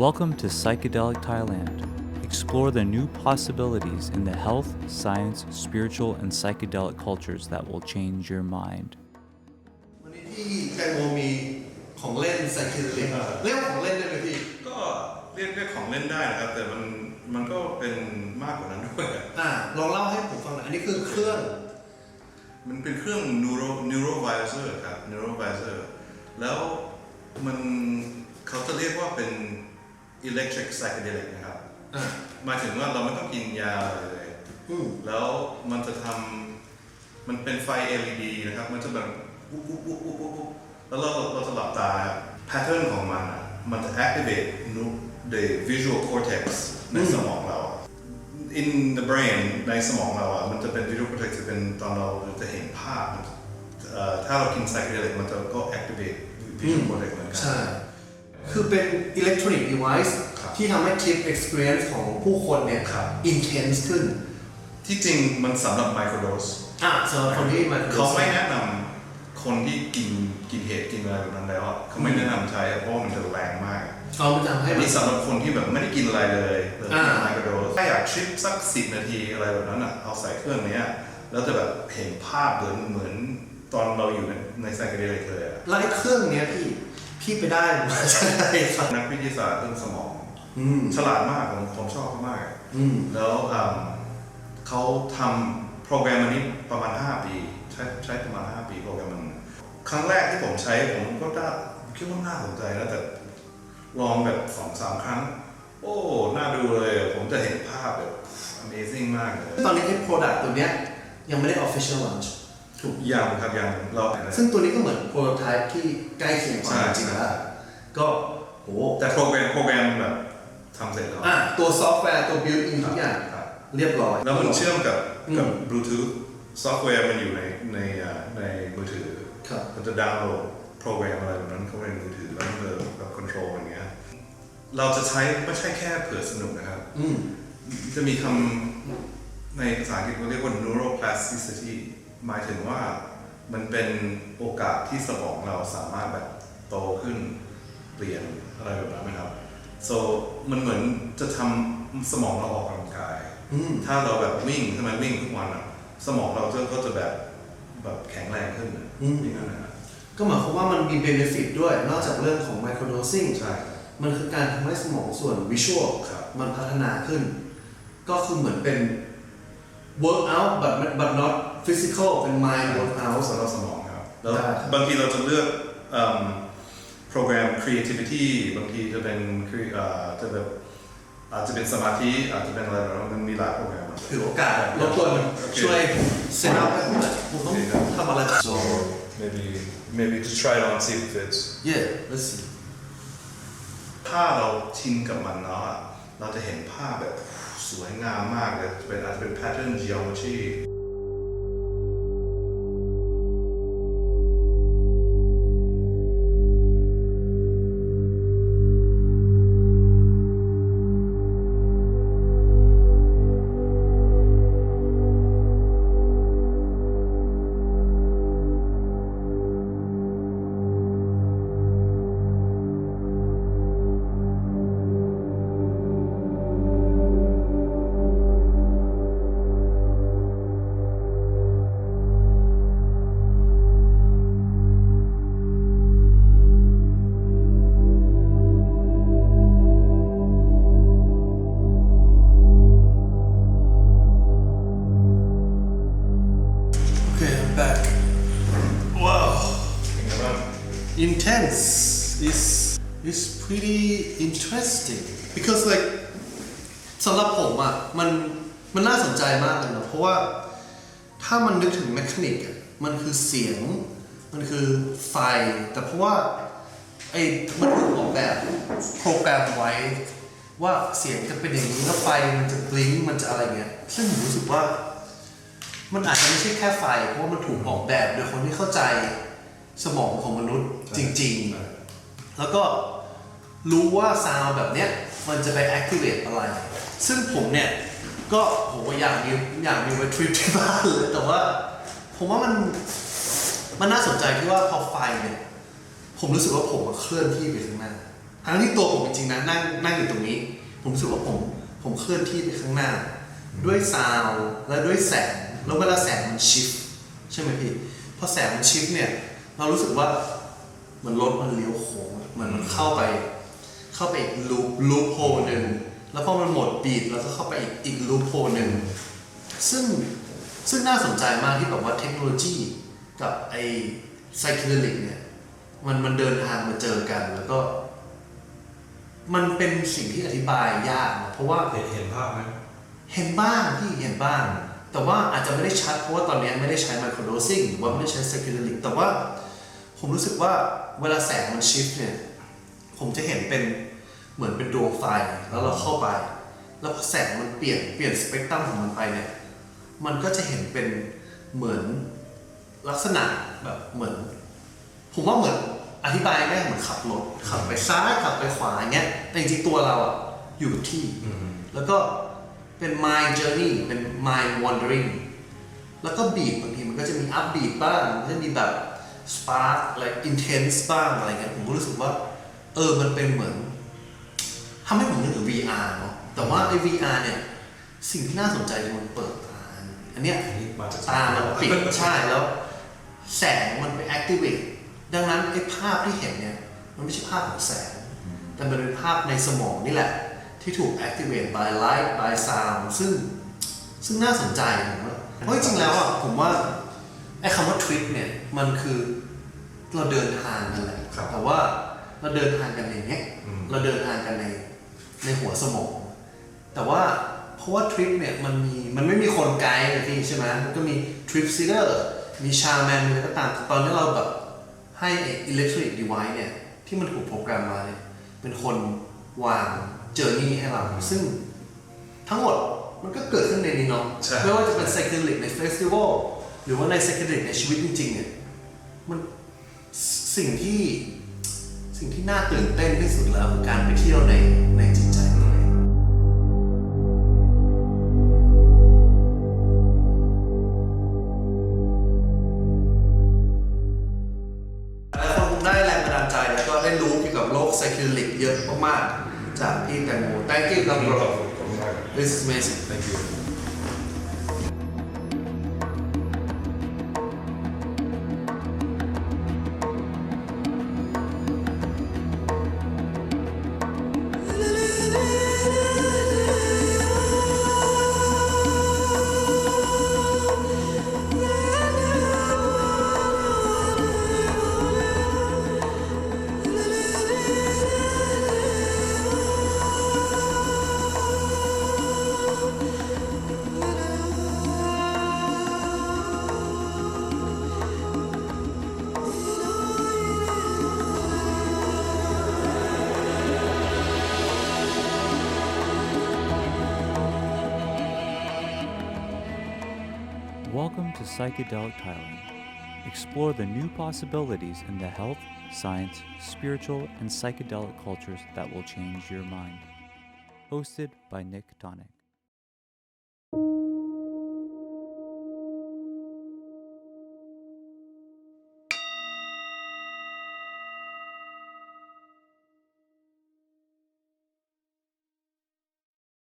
Welcome to Psychedelic Thailand. Explore the new possibilities in the health, science, spiritual, and psychedelic cultures that will change your mind. วันนี้ที่แตงโมมีของเล่นไซคิเดลิก เออ เรียกว่าของเล่นได้ไหมพี่ ก็เรียกเรียกของเล่นได้นะครับ แต่มันมันก็เป็นมากกว่านั้นด้วย อ่าลองเล่าให้ผมฟังหน่อยอันนี้คือเครื่อง มันเป็นเครื่อง neuro neurovisor ครับ neurovisor แล้วมันเขาจะเรียกว่าเป็น electric psychedelic นะครับ อ่าหมายถึงว่าเราไม่ต้องกินยาอะไรเลย อืมแล้วมันจะทำมันเป็นไฟ LED นะครับ มันจะแบบวุบวุบวุบวุบวุบวุบแล้วเราเราจะหลับตา pattern ของมันอะมันจะ activate nu- the visual cortex ในสมองเราอะ in the brain ในสมองเราอะมันจะเป็น visual cortex จะเป็นตอนเราจะเห็นภาพมันเอ่อถ้าเรากิน psychedelic มันจะก็ activate visual cortex เหมือนกันใช่ คือเป็นอิเล็กทรอนิกส์ดีไวซ์ครับที่ทำให้ทริป experience ของผู้คนเนี่ยครับ intense ขึ้น ที่จริงมันสำหรับ microdose อะสำหรับคนที่มาเขาไม่แนะนำคนที่กินกินเห็ดกินอะไรแบบนั้นแล้วอะเขาไม่แนะนำใช้อะเพราะว่ามันจะแรงมากเขามันทำให้อันมัน นี้สำหรับคนที่แบบไม่ได้กินอะไรเลยเลยอ่า ไมโครโดสถ้าอยากทริปสักสิบนาทีอะไรแบบนั้นอะเอาใส่เครื่องเนี้ยแล้วจะแบบเห็นภาพเหมือนเหมือนตอนเราอยู่ในในไซเคิเดลิกเลยอะ แล้วไอ้เครื่องเนี้ยพี่ พี่ไปได้มาจากไหนครับนักวิทยาศาสตร์เรื่องสมอง อืมฉลาดมากผมผมชอบเขามาก อืมแล้วอืมเขาทำโปรแกรมอันนี้ประมาณ 5 ปี ใช้ใช้ประมาณ 5 ปีโปรแกรมมัน ครั้งแรกที่ผมใช้ผมก็ได้คิดว่าน่าสนใจนะแต่ลองแบบสองสามครั้ง โอ้ น่าดูเลย ผมจะเห็นภาพแบบ amazing มากเลย ตอนนี้ไอ้ product ตัวเนี้ยยังไม่ได้ official launch ถูก ยังครับยังเราซึ่งตัวนี้ก็เหมือน prototype ที่ใกล้เคียงความจริงแล้วก็โหแต่โปรแกรมโปรแกรมแบบทำเสร็จแล้วอะตัวซอฟต์แวร์ตัว built in ทุกอย่างครับเรียบร้อย แล้วมันเชื่อมกับอืมกับ Bluetooth ซอฟต์แวร์มันอยู่ในในอ่าในมือถือครับมันจะดาวน์โหลดโปรแกรมอะไรแบบนั้นเข้าไปในมือถือแล้วมันจะแบบคอนโทรลอย่างเงี้ยเราจะใช้ไม่ใช่แค่เผื่อสนุกนะครับอืมจะมีคำในภาษาอังกฤษเขาเรียกว่า neuroplasticity หมายถึงว่ามันเป็นโอกาสที่สมองเราสามารถแบบโตขึ้นเปลี่ยนอะไรแบบนั้นไหมครับ so มันเหมือนจะทำสมองเราออกกำลังกายอืมถ้าเราแบบวิ่งทำไมวิ่งทุกวันอะ สมองเราจะก็จะแบบแบบแข็งแรงขึ้นอะอืมอย่างนั้นนะก็หมายความว่ามันมี benefit ด้วย นอกจากเรื่องของ microdosing ใช่ครับมันคือการทำให้สมองส่วน visual ครับมันพัฒนาขึ้น ก็คือเหมือนเป็น workout but but not physical เป็น mind workout สำหรับสมองครับ แล้วได้ครับบางทีเราจะเลือกเอิ่มโปรแกรม creativity บางทีจะเป็น cre- เอ่อจะแบบอาจจะเป็นสมาธิอาจจะเป็นอะไรแบบนั้นมันมีหลายโปรแกรมอะถือโอกาสรบกวนโอเคช่วยเซตอัพให้ผมหน่อยผมต้องทำอะไร So maybe maybe just try it on, see if it fits. yeah let's see ถ้าเราชินกับมันแล้วอะเราจะเห็นภาพแบบสวยงามมากเลยเป็นอาจจะเป็น pattern geometry intense is is pretty interesting because like สำหรับผมอะมันมันน่าสนใจมากเลยนะเพราะว่าถ้ามันนึกถึงแมคานิกอะมันคือเสียง มันคือไฟ แต่เพราะว่าไอ้มันถูกออกแบบโปรแกรมไว้ว่าเสียงจะเป็นอย่างนี้แล้วไฟมันจะบลิงมันจะอะไรเงี้ยซึ่งผมรู้สึกว่า มันอาจจะไม่ใช่แค่ไฟ เพราะว่ามันถูกออกแบบโดยคนที่เข้าใจ สมองของมนุษย์จริง ๆ แล้วก็รู้ว่าซาวด์แบบเนี้ยมันจะไป activate อะไร ซึ่งผมเนี่ย ก็โหอยากมีอยากมีไว้ทริปที่บ้านเลย แต่ว่า ผมว่ามันมันน่าสนใจที่ว่าพอไฟเนี่ย ผมรู้สึกว่าผมอะเคลื่อนที่ไปข้างหน้า ทั้งที่ตัวผมจริงๆนะนั่งนั่งผมรู้สึกว่าผมผมเคลื่อนที่ไปข้างหน้า ด้วยซาวด์และด้วยแสง แล้วเวลาแสงมันชิฟใช่ไหมพี่ พอแสงมันชิฟเนี่ย เรารู้สึกว่าเหมันรถมันเลี้ยวโค้งอะเหมือนมันเข้าไป เข้าไปอีกลูปลูปโฮหนึ่งแล้วพอมันหมดบีทแล้วก็เข้าไปอีกอีกลูปโฮหนึ่งซึ่งซึ่งน่าสนใจมากที่แบบว่าเทคโนโลยีกับไอไซคิเดลิกเนี่ยมันมันเดินทางมาเจอกันแล้วก็ มันเป็นสิ่งที่อธิบายยากนะเพราะว่าเห็นเห็นภาพไหมเห็นบ้างพี่เห็นบ้าง แต่ว่าอาจจะไม่ได้ชัดเพราะว่าตอนนี้ไม่ได้ใช้ไมโครโดซิ่งหรือว่าไม่ได้ใช้ไซคิเดลิกแต่ว่า ผมรู้สึกว่าเวลาแสงมันชิฟเนี่ยผมจะเห็นเป็นเหมือนเป็นดวงไฟแล้วเราเข้าไป แล้วพอแสงมันเปลี่ยนเปลี่ยนสเปกตรัมของมันไปเนี่ยมันก็จะเห็นเป็นเหมือนลักษณะแบบเหมือน ผมว่าเหมือนอธิบายไม่ได้เหมือนขับรถขับไปซ้ายขับไปขวาอย่างเงี้ยแต่จริงๆตัวเราอะอยู่กับที่ แล้วก็เป็น mind journey เป็น mind wandering แล้วก็บีบบางทีมันก็จะมี up beat บ้างมันจะมีแบบ spark อะไร intense บ้างอะไรเงี้ยผมก็รู้สึกว่า เออมันเป็นเหมือนทำให้ผมนึกถึง VR เนาะแต่ว่าไอ้ VR เนี่ย สิ่งที่น่าสนใจคือมันเปิดตาอันเนี้ยอันนี้มาจากตามันปิดใช่แล้ว แสงมันไป activate ดังนั้นไอ้ภาพที่เห็นเนี่ย มันไม่ใช่ภาพของแสง แต่มันเป็นภาพในสมองนี่แหละ ที่ถูก activate by light by sound ซึ่งซึ่งน่าสนใจผมว่าเพราะจริงๆแล้วอะผมว่า ไอ้คำว่า trip เนี่ยมันคือเราเดินทางกันแหละครับแต่ว่าเราเดินทางกันในเนี้ยอืม เราเดินทางกันในในหัวสมอง แต่ว่าเพราะว่าทริปเนี่ยมันมีมันไม่มีคนไกด์เลยพี่ใช่ไหมมันก็มีทริปซีเดอร์มีชาแมนมีอะไรก็ตามแต่ตอนนี้เราแบบให้อิเล็กทริกดีไวเนี่ยที่มันถูกโปรแกรมมาเนี่ยเป็นคนวางเจอร์นี่ให้เรา ซึ่งทั้งหมดมันก็เกิดขึ้นในนี้เนาะใช่ ไม่ว่าจะเป็นไซคิลิกในเฟสติวัล หรือว่าในไซคิลิกในชีวิตจริงๆเนี่ยมันสิ่งที่สิ่งที่น่าตื่นเต้นที่สุดแล้วคือการไปเที่ยวในในจิตใจตัวเองหลายคนคงได้แรงบันดาลใจแล้วก็ได้รู้เกี่ยวกับโลกไซคิลิกเยอะมากๆจากพี่แตงโม Thank you ครับข bro อบคุณขอบคุณมาก This is amazing thank you Welcome to Psychedelic Thailand. Explore the new possibilities in the health, science, spiritual, and psychedelic cultures that will change your mind. Hosted by Nick Tonic.